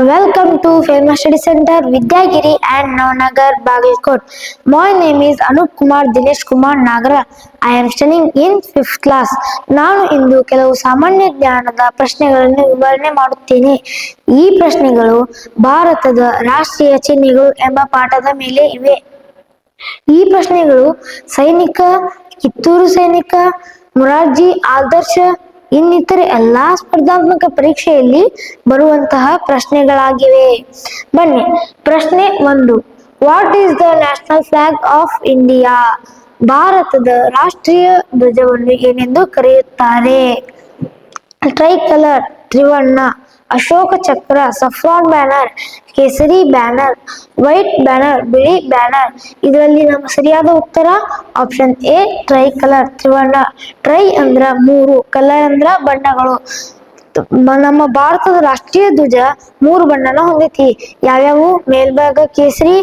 Welcome to Famous Study Center, Vidyagiri and Navnagar, Bagalkot. My name is Anup Kumar Dinesh Kumar Nagara. I am studying in fifth class ನಾನು ಇಂದು ಕೆಲವು ಸಾಮಾನ್ಯ ಜ್ಞಾನದ ಪ್ರಶ್ನೆಗಳನ್ನು ವಿವರಣೆ ಮಾಡುತ್ತೇನೆ ಈ ಪ್ರಶ್ನೆಗಳು ಭಾರತದ ರಾಷ್ಟ್ರೀಯ ಚಿಹ್ನೆಗಳು ಎಂಬ ಪಾಠದ ಮೇಲೆ ಇವೆ ಈ ಪ್ರಶ್ನೆಗಳು ಸೈನಿಕ ಕಿತ್ತೂರು ಸೈನಿಕ ಮುರಾರ್ಜಿ ಆದರ್ಶ ಇನ್ನಿತರೆ ಎಲ್ಲಾ ಸ್ಪರ್ಧಾತ್ಮಕ ಪರೀಕ್ಷೆಯಲ್ಲಿ ಬರುವಂತಹ ಪ್ರಶ್ನೆಗಳಾಗಿವೆ. ಬನ್ನಿ, ಪ್ರಶ್ನೆ ಒಂದು. What is the national flag of India ಭಾರತದ ರಾಷ್ಟ್ರೀಯ ಧ್ವಜವನ್ನು ಏನೆಂದು ಕರೆಯುತ್ತಾರೆ? ಟ್ರೈ ಕಲರ್ ತ್ರಿವರ್ಣ. ಅಶೋಕ ಚಕ್ರ ಸಫ್ರಾನ್ ಬ್ಯಾನರ್, ಕೇಸರಿ ಬ್ಯಾನರ್, ವೈಟ್ ಬ್ಯಾನರ್, ಬಿಳಿ ಬ್ಯಾನರ್. ಇದರಲ್ಲಿ ನಮ್ಮ ಸರಿಯಾದ ಉತ್ತರ ಆಪ್ಷನ್ ಎ, ಟ್ರೈ ಕಲರ್, ತ್ರಿವರ್ಣ. ಟ್ರೈ ಅಂದ್ರ ಮೂರು, ಕಲರ್ ಅಂದ್ರ ಬಣ್ಣಗಳು. ನಮ್ಮ ಭಾರತದ ರಾಷ್ಟ್ರೀಯ ಧ್ವಜ ಮೂರು ಬಣ್ಣನ ಹೊಂದೈತಿ. ಯಾವ್ಯಾವು? ಮೇಲ್ಭಾಗ ಕೇಸರಿ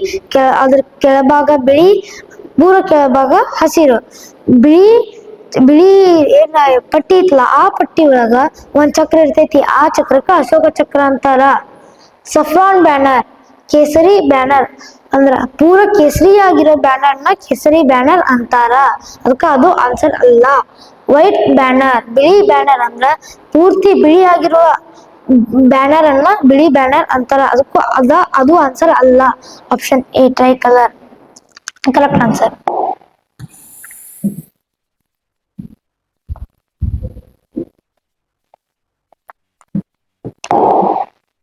ಅದ್ರ ಕೆಳಭಾಗ ಬಿಳಿ ಪೂರ ಕೆಳಭಾಗ ಹಸಿರು. ಬಿಳಿ ಬಿಳಿ ಏನ ಪಟ್ಟಿ ಇತ್ತಲ್ಲ, ಆ ಪಟ್ಟಿ ಒಳಗ ಒಂದ್ ಚಕ್ರ ಇರ್ತೈತಿ. ಆ ಚಕ್ರಕ್ಕ ಅಶೋಕ ಚಕ್ರ ಅಂತಾರ. ಸಫ್ರಾನ್ ಬ್ಯಾನರ್, ಕೇಸರಿ ಬ್ಯಾನರ್ ಅಂದ್ರ ಪೂರ ಕೇಸರಿ ಆಗಿರೋ ಬ್ಯಾನರ್ನ ಕೇಸರಿ ಬ್ಯಾನರ್ ಅಂತಾರ. ಅದಕ್ಕ ಅದು ಆನ್ಸರ್ ಅಲ್ಲ. ವೈಟ್ ಬ್ಯಾನರ್, ಬಿಳಿ ಬ್ಯಾನರ್ ಅಂದ್ರ ಪೂರ್ತಿ ಬಿಳಿ ಆಗಿರೋ ಬ್ಯಾನರ್ ಅನ್ನ ಬಿಳಿ ಬ್ಯಾನರ್ ಅಂತಾರ. ಅದಕ್ಕೂ ಅದ, ಅದು ಆನ್ಸರ್ ಅಲ್ಲ. Option A tricolour correct answer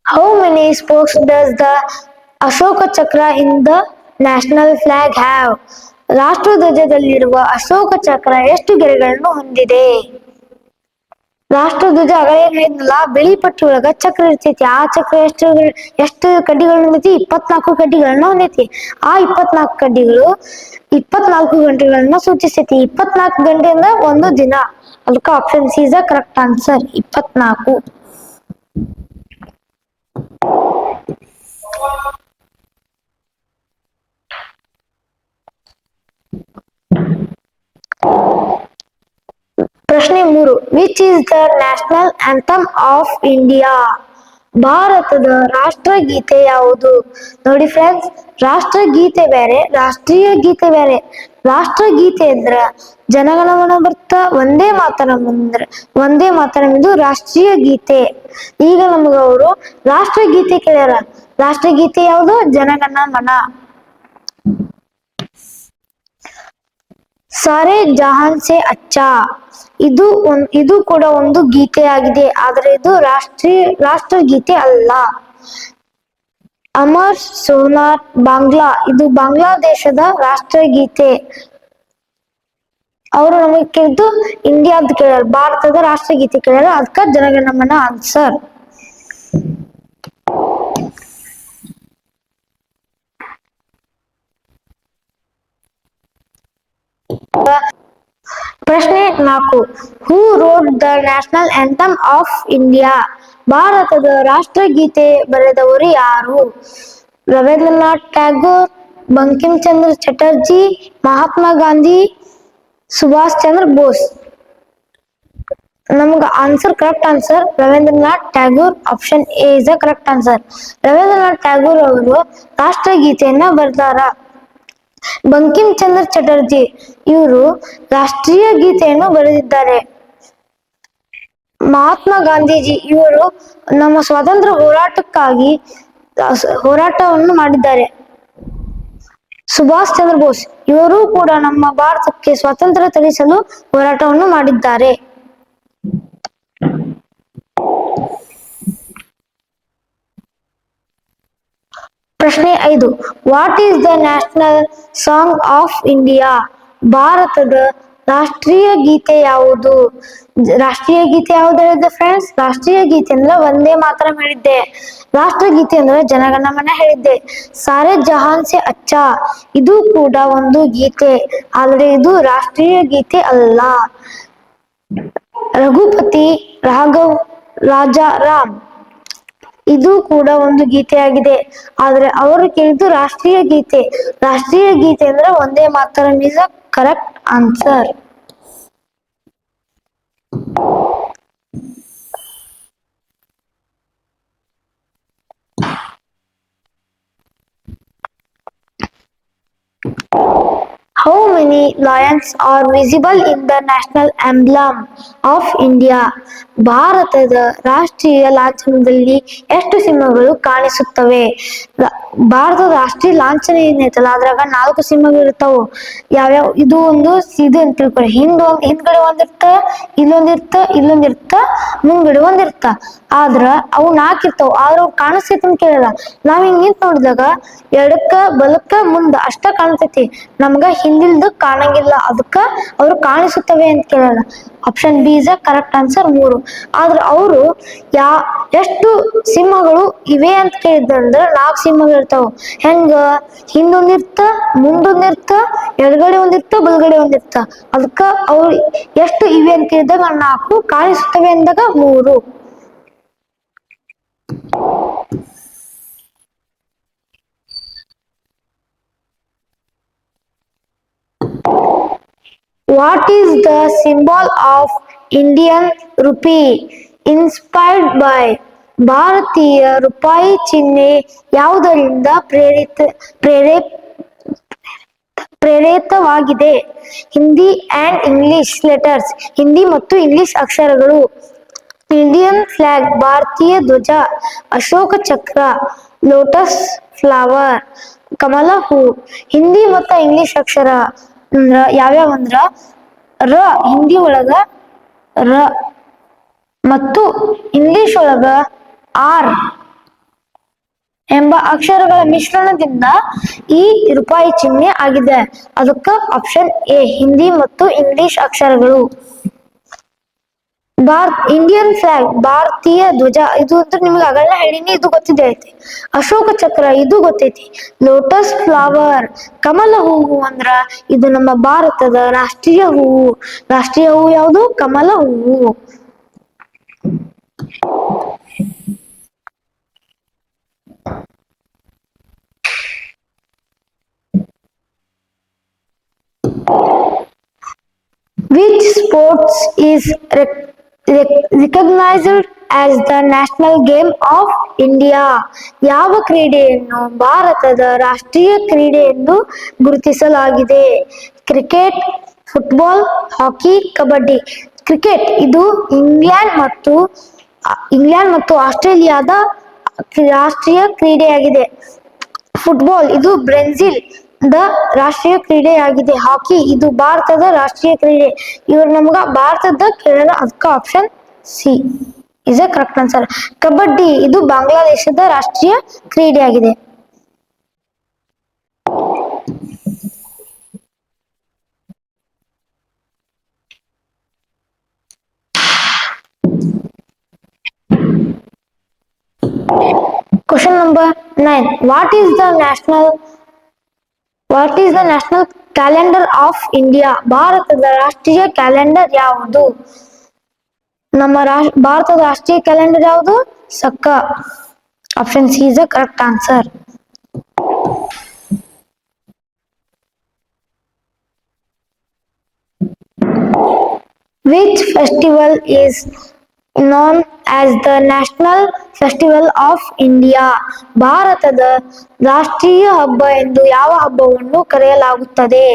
How many spokes does the Ashoka Chakra in the national flag have ರಾಷ್ಟ್ರಧ್ವಜದಲ್ಲಿರುವ Ashoka Chakra ಎಷ್ಟು ಗೆರೆಗಳನ್ನು ಹೊಂದಿದೆ? ರಾಷ್ಟ್ರಧ್ವಜ ಅಗಲೇ ಹೇಳಿದ್ನಲ್ಲ ಬಿಳಿ ಪಟ್ಟಿ ಒಳಗ ಚಕ್ರ ಇರ್ತೈತಿ. ಆ ಚಕ್ರ ಎಷ್ಟು ಎಷ್ಟು ಕಡ್ಡಿಗಳನ್ನ ಹೊಂದೈತಿ? ಇಪ್ಪತ್ನಾಲ್ಕು ಕಡ್ಡಿಗಳನ್ನ ಹೊಂದೈತಿ. ಆ ಇಪ್ಪತ್ನಾಲ್ಕು ಕಡ್ಡಿಗಳು ಇಪ್ಪತ್ನಾಲ್ಕು ಗಂಟೆಗಳನ್ನ ಸೂಚಿಸೈತಿ ಇಪ್ಪತ್ನಾಲ್ಕು ಗಂಟೆ ಅಂದ್ರೆ ಒಂದು ದಿನ. ಅದಕ್ಕೆ option C is the correct answer ಇಪ್ಪತ್ನಾಲ್ಕು. ಪ್ರಶ್ನೆ ಮೂರು which is the national anthem of India ಭಾರತದ ರಾಷ್ಟ್ರಗೀತೆ ಯಾವುದು? ನೋಡಿ ಫ್ರೆಂಡ್ಸ್ ರಾಷ್ಟ್ರಗೀತೆ ಬೇರೆ, ರಾಷ್ಟ್ರೀಯ ಗೀತೆ ಬೇರೆ. ರಾಷ್ಟ್ರಗೀತೆ ಅಂದ್ರ ಜನಗಣಮನ ಬರ್ತಾ, ಒಂದೇ ಮಾತರಂ ಅಂದ್ರ ಒಂದೇ ಮಾತರಂ ಇದು ರಾಷ್ಟ್ರೀಯ ಗೀತೆ. ಈಗ ನಮಗ ಅವರು ರಾಷ್ಟ್ರಗೀತೆ ಕೇಳ್ಯಾರ. ರಾಷ್ಟ್ರಗೀತೆ ಯಾವುದು? ಜನಗಣ ಸಾರೆ ಜಹಾನ್ ಸೆ ಅಚ್ಚಾ. ಇದು ಇದು ಕೂಡ ಒಂದು ಗೀತೆ ಆಗಿದೆ ಆದರೆ ಇದು ರಾಷ್ಟ್ರೀಯ ರಾಷ್ಟ್ರಗೀತೆ ಅಲ್ಲ. ಅಮರ್ ಸೋನಾರ್ ಬಾಂಗ್ಲಾ. ಇದು ಬಾಂಗ್ಲಾದೇಶದ ರಾಷ್ಟ್ರಗೀತೆ. ಅವರು ನಮಗೆ ಕೇಳಿದ್ದು ಇಂಡಿಯಾದ ಕೇಳ ಭಾರತದ ರಾಷ್ಟ್ರಗೀತೆ ಕೇಳ್ಯಾರ ಅದಕ್ಕ ಜನಗಣಮನ ಆನ್ಸರ್ ಪ್ರಶ್ನೆ ನಾಲ್ಕು. Who wrote the national anthem of India ಭಾರತದ ರಾಷ್ಟ್ರಗೀತೆ ಬರೆದವರು ಯಾರು? ರವೀಂದ್ರನಾಥ್ ಟ್ಯಾಗೋರ್ ಬಂಕಿಂ ಚಂದ್ರ ಚಟರ್ಜಿ, ಮಹಾತ್ಮ ಗಾಂಧಿ, ಸುಭಾಷ್ ಚಂದ್ರ ಬೋಸ್. ನಮ್ಗೆ answer correct answer Rabindranath Tagore option A is the correct answer Rabindranath Tagore ಅವರು ರಾಷ್ಟ್ರಗೀತೆಯನ್ನ ಬರ್ದಾರ. ಬಂಕಿಂ ಚಂದ್ರ ಚಟರ್ಜಿ ಇವರು ರಾಷ್ಟ್ರೀಯ ಗೀತೆಯನ್ನು ಬರೆದಿದ್ದಾರೆ. ಮಹಾತ್ಮ ಗಾಂಧೀಜಿ ಇವರು ನಮ್ಮ ಸ್ವಾತಂತ್ರ್ಯ ಹೋರಾಟಕ್ಕಾಗಿ ಹೋರಾಟವನ್ನು ಮಾಡಿದ್ದಾರೆ. ಸುಭಾಷ್ ಚಂದ್ರ ಬೋಸ್ ಇವರು ಕೂಡ ನಮ್ಮ ಭಾರತಕ್ಕೆ ಸ್ವಾತಂತ್ರ್ಯ ತರಿಸಲು ಹೋರಾಟವನ್ನು ಮಾಡಿದ್ದಾರೆ. ಪ್ರಶ್ನೆ ಐದು. What is the national song of India ಭಾರತದ ರಾಷ್ಟ್ರೀಯ ಗೀತೆ ಯಾವುದು? ರಾಷ್ಟ್ರೀಯ ಗೀತೆ ಯಾವ್ದು ಹೇಳಿದ್ದೆ ಫ್ರೆಂಡ್ಸ್ ರಾಷ್ಟ್ರೀಯ ಗೀತೆ ಅಂದ್ರೆ ಒಂದೇ ಮಾತ್ರ ಹೇಳಿದ್ದೆ. ರಾಷ್ಟ್ರಗೀತೆ ಅಂದ್ರೆ ಜನಗಣಮನ ಹೇಳಿದ್ದೆ. ಸಾರೆ ಜಹಾನ್ ಸೆ ಅಚ್ಚ. ಇದು ಕೂಡ ಒಂದು ಗೀತೆ. ಆದರೆ ಇದು ರಾಷ್ಟ್ರೀಯ ಗೀತೆ ಅಲ್ಲ. ರಘುಪತಿ ರಾಘವ್ ರಾಜಾ ರಾಮ್ ಇದು ಕೂಡ ಒಂದು ಗೀತೆ ಆಗಿದೆ ಆದ್ರೆ ಅವರು ಕೇಳಿದ್ದು ರಾಷ್ಟ್ರೀಯ ಗೀತೆ. ರಾಷ್ಟ್ರೀಯ ಗೀತೆ ಅಂದ್ರೆ ಒಂದೇ ಮಾತ್ರ is correct answer How many lions are visible in the national emblem of India? ಭಾರತದ ರಾಷ್ಟ್ರೀಯ ಲಾಂಛನದಲ್ಲಿ ಎಷ್ಟು ಸಿಂಹಗಳು ಕಾಣಿಸುತ್ತವೆ? ಭಾರತದ ರಾಷ್ಟ್ರೀಯ ಲಾಂಛನ ಏನೈತಲ್ಲ ಅದ್ರಾಗ ನಾಲ್ಕು ಯಾವ ಯಾವ್ಯಾವ, ಇದು ಒಂದು ಇದು ಅಂತ ತಿಳ್ಕೊಳ್ಳಿ ಹಿಂದ್ ಒಂದ್, ಹಿಂದ್ಗಡೆ ಒಂದಿರ್ತ, ಇಲ್ಲೊಂದಿರ್ತ ಇಲ್ಲೊಂದಿರ್ತ, ಮುಂದ್ಗಡೆ ಒಂದಿರ್ತ. ಆದ್ರ ಅವು ನಾಲ್ಕು ಇರ್ತಾವ ಆದ್ರ ಕಾಣಿಸ್ತೈತಿ ಅಂತ ಕೇಳಲ್ಲ. ನಾವ್ ಹಿಂಗ್ ನಿಂತ್ ನೋಡಿದಾಗ ಎಡಕ್ಕ, ಬಲಕ್ಕ, ಮುಂದ ಅಷ್ಟ ಕಾಣಿಸ್ತೈತಿ ನಮ್ಗ ಹಿಂದಿಲ್ದು ಕಾಣಂಗಿಲ್ಲ ಅದಕ್ಕ ಅವ್ರು ಕಾಣಿಸುತ್ತವೆ ಅಂತ ಕೇಳಲ್ಲ. Option B is correct answer ಮೂರು. ಆದ್ರೆ ಅವರು ಯಾ, ಎಷ್ಟು ಸಿಂಹಗಳು ಇವೆ ಅಂತ ಕೇಳಿದ್ರೆ ನಾಲ್ಕು ಸಿಂಹಗಳು ಇರ್ತಾವ. ಹೆಂಗ? ಹಿಂದೊಂದಿರ್ತ ಮುಂದೊಂದಿರ್ತ ಎಡಗಡೆ ಒಂದಿರ್ತ, ಬಲಗಡೆ ಒಂದಿರ್ತ. ಅದಕ್ಕ ಅವ್ರು ಎಷ್ಟು ಇವೆ ಅಂತ ಕೇಳಿದಾಗ ನಾಲ್ಕು ಕಾಣಿಸುತ್ತವೆ ಅಂದಾಗ ಮೂರು. What is the symbol of Indian rupee? Inspired by ಭಾರತೀಯ ರೂಪಾಯಿ ಚಿಹ್ನೆ ಯಾವುದರಿಂದ ಪ್ರೇರಿತ ಪ್ರೇರೇ ಪ್ರೇರಿತವಾಗಿದೆ? Hindi and English letters Hindi ಮತ್ತು ಇಂಗ್ಲಿಷ್ ಅಕ್ಷರಗಳು. ಇಂಡಿಯನ್ ಫ್ಲಾಗ್ ಭಾರತೀಯ ಧ್ವಜ, ಅಶೋಕ ಚಕ್ರ ಲೋಟಸ್ ಫ್ಲವರ್ ಕಮಲ ಹೂ. ಹಿಂದಿ ಮತ್ತು ಇಂಗ್ಲಿಷ್ ಅಕ್ಷರ. ಅಂದ್ರ ಯಾವ್ಯಾವ ಅಂದ್ರ ರ ಹಿಂದಿ ಒಳಗ ರ ಮತ್ತು ಇಂಗ್ಲಿಷ್ ಒಳಗ ಆರ್ ಎಂಬ ಅಕ್ಷರಗಳ ಮಿಶ್ರಣದಿಂದ ಈ ರೂಪಾಯಿ ಚಿಹ್ನೆ ಆಗಿದೆ. ಅದಕ್ಕ ಆಪ್ಷನ್ ಎ ಹಿಂದಿ ಮತ್ತು ಇಂಗ್ಲಿಷ್ ಅಕ್ಷರಗಳು. ಭಾರತ್ ಇಂಡಿಯನ್ ಫ್ಲಾಗ್ ಭಾರತೀಯ ಧ್ವಜ, ಇದು ಅಂತ ನಿಮ್ಗೆ ಆಗಲ್ಲ ಹೇಳಿನಿ ಇದು ಗೊತ್ತಿದೆ ಐತಿ. ಅಶೋಕ ಚಕ್ರ, ಇದು ಗೊತ್ತೈತಿ. ಲೋಟಸ್ ಫ್ಲವರ್ ಕಮಲ ಹೂವು ಅಂದ್ರ ಇದು ನಮ್ಮ ಭಾರತದ ರಾಷ್ಟ್ರೀಯ ಹೂವು. ರಾಷ್ಟ್ರೀಯ ಹೂವು ಯಾವುದು? ಕಮಲ ಹೂವು. Which sports is rec- as the national game of India? ಯಾವ ಕ್ರೀಡೆಯನ್ನು ಭಾರತದ ರಾಷ್ಟ್ರೀಯ ಕ್ರೀಡೆ ಎಂದು ಗುರುತಿಸಲಾಗಿದೆ? Cricket, football, hockey, kabaddi. Cricket ಇದು ಇಂಗ್ಲೆಂಡ್ ಮತ್ತು ಇಂಗ್ಲೆಂಡ್ ಮತ್ತು ಆಸ್ಟ್ರೇಲಿಯಾದ ರಾಷ್ಟ್ರೀಯ ಕ್ರೀಡೆಯಾಗಿದೆ. ಫುಟ್ಬಾಲ್ ಇದು ಬ್ರೆಜಿಲ್. ದ ರಾಷ್ಟ್ರೀಯ ಕ್ರೀಡೆಯಾಗಿದೆ. ಹಾಕಿ, ಇದು ಭಾರತದ ರಾಷ್ಟ್ರೀಯ ಕ್ರೀಡೆ. ಇವರು ನಮ್ಗ ಭಾರತದ ಕೇಳಲ್ಲ ಅದಕ್ಕ option C is a correct answer kabaddi, ಇದು ಬಾಂಗ್ಲಾದೇಶದ ರಾಷ್ಟ್ರೀಯ ಕ್ರೀಡೆಯಾಗಿದೆ. Question number nine what is the national What is the national calendar of India ಭಾರತದ ರಾಷ್ಟ್ರೀಯ ಕ್ಯಾಲೆಂಡರ್ ಯಾವುದು? ನಮ್ಮ ಭಾರತದ ರಾಷ್ಟ್ರೀಯ ಕ್ಯಾಲೆಂಡರ್ ಯಾವುದು? Saka. Option C is the correct answer which festival is known as the National Festival of India? ಭಾರತದ ರಾಷ್ಟ್ರೀಯ ಹಬ್ಬ ಎಂದು ಯಾವ ಹಬ್ಬವನ್ನು ಕರೆಯಲಾಗುತ್ತದೆ?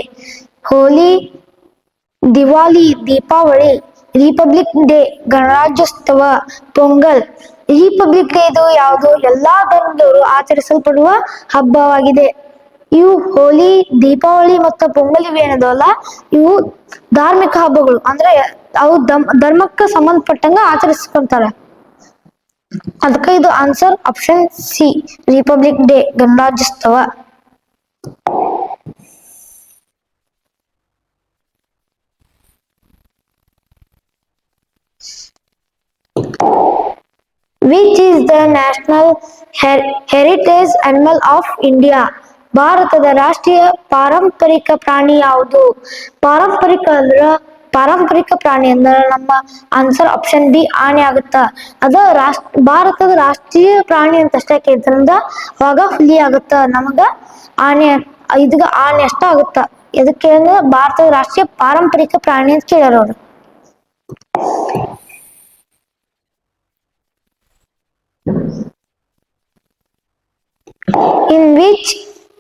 ಹೋಲಿ ದಿವಾಲಿ ದೀಪಾವಳಿ, ರಿಪಬ್ಲಿಕ್ ಡೇ, ಗಣರಾಜ್ಯೋತ್ಸವ, ಪೊಂಗಲ್. ರಿಪಬ್ಲಿಕ್ ಡೇ ಇದು ಯಾವುದು? ಎಲ್ಲಾ ಧರ್ಮದವರು ಆಚರಿಸಲ್ಪಡುವ ಹಬ್ಬವಾಗಿದೆ. ಇವು ಹೋಲಿ ದೀಪಾವಳಿ ಮತ್ತು ಪೊಂಗಲ್ ಇವೇನದಲ್ಲ ಇವು ಧಾರ್ಮಿಕ ಹಬ್ಬಗಳು. ಅಂದ್ರೆ ಅವು ದಮ್- ಧರ್ಮಕ್ಕೆ ಸಂಬಂಧಪಟ್ಟಂಗ ಆಚರಿಸ್ಕೊಂತಾರೆ. ಅದಕ್ಕೆ ಇದು answer option C republic day ಗಣರಾಜ್ಯೋತ್ಸವ. Which is the national heritage animal of India ಭಾರತದ ರಾಷ್ಟ್ರೀಯ ಪಾರಂಪರಿಕ ಪ್ರಾಣಿ ಯಾವುದು? ಪಾರಂಪರಿಕ ಅಂದ್ರ ಪಾರಂಪರಿಕ ಪ್ರಾಣಿ ಅಂದ್ರ ನಮ್ಮ ಆನ್ಸರ್ ಆಪ್ಷನ್ ಬಿ ಆನೆ ಆಗುತ್ತ? ಅದ ರಾಷ್ಟ್ರ, ಭಾರತದ ರಾಷ್ಟ್ರೀಯ ಪ್ರಾಣಿ ಅಂತ ಅಷ್ಟೇ ಕೇಳ್ತಾರಂದ ಅವಾಗ ಹುಲಿ ಆಗುತ್ತ? ನಮಗ ಆನೆ, ಇದಗ ಆನೆ ಅಷ್ಟ ಆಗುತ್ತ? ಎದಕ್ಕೆ ಅಂದ್ರೆ ಭಾರತದ ರಾಷ್ಟ್ರೀಯ ಪಾರಂಪರಿಕ ಪ್ರಾಣಿ ಅಂತ ಕೇಳ್ಯಾರ ಅವ್ರು. In which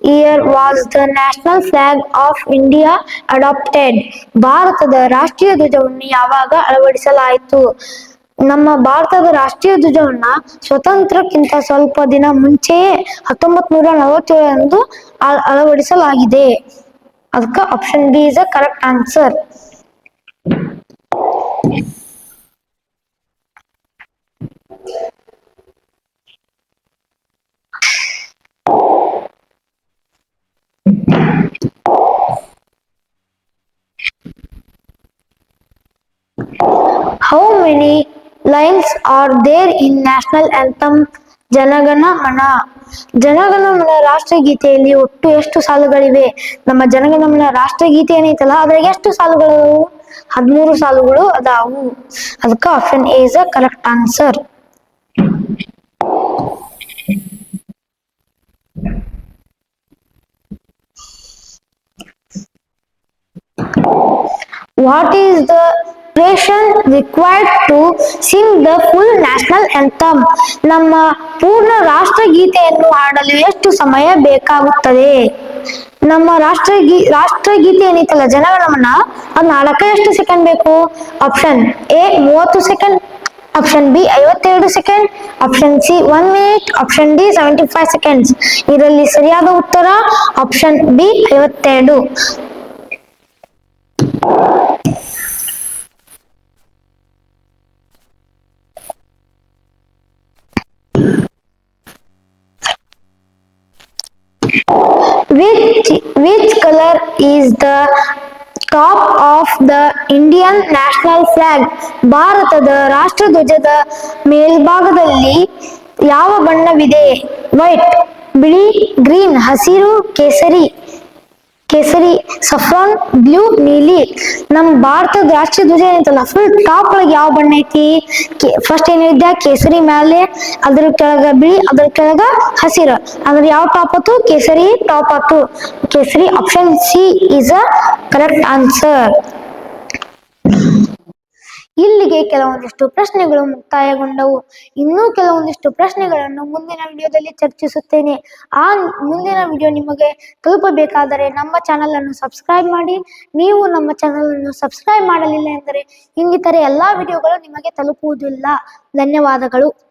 year was the national flag of India adopted ಭಾರತದ ರಾಷ್ಟ್ರೀಯ ಧ್ವಜವನ್ನು ಯಾವಾಗ ಅಳವಡಿಸಲಾಯಿತು? ನಮ್ಮ ಭಾರತದ ರಾಷ್ಟ್ರೀಯ ಧ್ವಜವನ್ನು ಸ್ವತಂತ್ರಕ್ಕಿಂತ ಸ್ವಲ್ಪ ದಿನ ಮುಂಚೆಯೇ ಹತ್ತೊಂಬತ್ ನೂರ ನಲವತ್ತೇಳರಂದು ಅಳ- ಅಳವಡಿಸಲಾಗಿದೆ. ಅದಕ್ಕೆ option B is a correct answer How many lines are there in national anthem Janagana Mana Janagana Mana ರಾಷ್ಟ್ರಗೀತೆಯಲ್ಲಿ ಒಟ್ಟು ಎಷ್ಟು ಸಾಲುಗಳಿವೆ? ನಮ್ಮ ಜನಗಣ ಮನ ರಾಷ್ಟ್ರಗೀತೆ ಏನೈತಲ್ಲ, ಅದ್ರಾಗ ಎಷ್ಟು ಸಾಲುಗಳು ಹದಿಮೂರು ಸಾಲುಗಳು ಅದಾವು. ಅದಕ್ಕೆ option A is a correct answer what is the duration required to sing the full national anthem? ನಮ್ಮ ಪೂರ್ಣ ರಾಷ್ಟ್ರಗೀತೆಯನ್ನು ಹಾಡಲು ಎಷ್ಟು ಸಮಯ ಬೇಕಾಗುತ್ತದೆ? ನಮ್ಮ ರಾಷ್ಟ್ರಗೀ, ರಾಷ್ಟ್ರಗೀತೆ ಏನೈತಲ್ಲ ಜನಗಣಮನ ಅದನ್ನ ಹಾಡಕ್ಕೆ ಎಷ್ಟು ಸೆಕೆಂಡ್ ಬೇಕು. ಆಪ್ಷನ್ ಎ ಮೂವತ್ತು ಸೆಕೆಂಡ್ ಆಪ್ಷನ್ ಬಿ ಐವತ್ತೆರಡು second option C one minute option D seventy five seconds ಇದರಲ್ಲಿ ಸರಿಯಾದ ಉತ್ತರ. ಆಪ್ಷನ್ ಬಿ ಐವತ್ತೆರಡು. Which which color is the top of the Indian national flag ಭಾರತದ ರಾಷ್ಟ್ರಧ್ವಜದ ಮೇಲ್ಭಾಗದಲ್ಲಿ ಯಾವ ಬಣ್ಣವಿದೆ ವೈಟ್ ಬಿಳಿ ಗ್ರೀನ್ ಹಸಿರು ಕೇಸರಿ ಕೇಸರಿ ಸಫ್ರಾನ್ ಬ್ಲೂ ನೀಲಿ. ನಮ್ಮ ಭಾರತದ ರಾಷ್ಟ್ರೀಯ ಧ್ವಜ ಏನೈತಲ್ಲ ಫುಲ್ ಟಾಪ್ ಒಳಗೆ ಯಾವ ಬಣ್ಣ ಐತಿ? ಫಸ್ಟ್ ಏನಿದ್ಯಾ ಕೇಸರಿ ಮೇಲೆ ಅದ್ರ ಕೆಳಗ ಬಿಳಿ, ಅದ್ರ ಕೆಳಗ ಹಸಿರು. ಅದ್ರ ಯಾವ ಟಾಪ್ ಆತು? ಕೇಸರಿ ಟಾಪ್ ಆತು. ಕೇಸರಿ option C is a correct answer ಇಲ್ಲಿಗೆ ಕೆಲವೊಂದಿಷ್ಟು ಪ್ರಶ್ನೆಗಳು ಮುಕ್ತಾಯಗೊಂಡವು. ಇನ್ನೂ ಕೆಲವೊಂದಿಷ್ಟು ಪ್ರಶ್ನೆಗಳನ್ನು ಮುಂದಿನ ವಿಡಿಯೋದಲ್ಲಿ ಚರ್ಚಿಸುತ್ತೇನೆ. ಆ ಮುಂದಿನ ವಿಡಿಯೋ ನಿಮಗೆ ತಲುಪಬೇಕಾದರೆ ನಮ್ಮ ಚಾನಲ್ ಅನ್ನು ಸಬ್ಸ್ಕ್ರೈಬ್ ಮಾಡಿ. ನೀವು ನಮ್ಮ ಚಾನಲ್ ಅನ್ನು ಸಬ್ಸ್ಕ್ರೈಬ್ ಮಾಡಲಿಲ್ಲ ಎಂದರೆ ಇನ್ನಿತರೆ ಎಲ್ಲಾ ವಿಡಿಯೋಗಳು ನಿಮಗೆ ತಲುಪುವುದಿಲ್ಲ. ಧನ್ಯವಾದಗಳು.